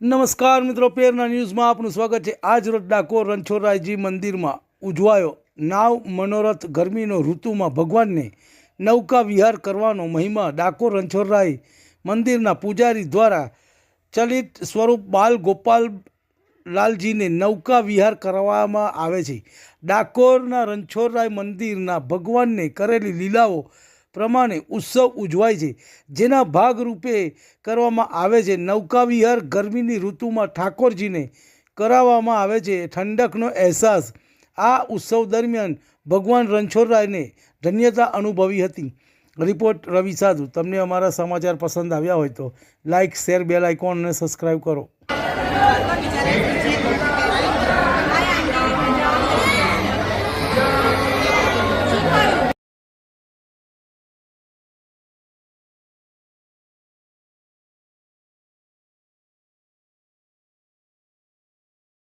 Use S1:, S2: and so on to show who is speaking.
S1: નમસ્કાર મિત્રો, પેરના ન્યૂઝમાં આપનું સ્વાગત છે. આજ રોજ ડાકોર રણછોડરાયજી મંદિરમાં ઉજવાયો નાવ મનોરથ ગરમીનો ઋતુમાં ભગવાનને નૌકા વિહાર કરવાનો મહિમા ડાકોર રણછોડરાય મંદિરના પૂજારી દ્વારા ચલિત સ્વરૂપ બાલ ગોપાલ લાલજીને નૌકા વિહાર કરવામાં આવે છે. ડાકોરના રણછોડરાય મંદિરના ભગવાનને કરેલી લીલાઓ પ્રમાણે ઉત્સવ ઉજવાય છે. જેના ભાગરૂપે કરવામાં આવે છે. નૌકા વિહાર ગરમીની ઋતુમાં ઠાકોરજીને કરાવવામાં આવે છે. ઠંડકનો અહેસાસ. આ ઉત્સવ દરમિયાન ભગવાન રણછોડરાયને ધન્યતા અનુભવી હતી. રિપોર્ટ રવિ સાધુ. તમને અમારા સમાચાર પસંદ આવ્યા હોય તો લાઇક શેર, બેલ આઇકોન અને સબસ્ક્રાઈબ કરો.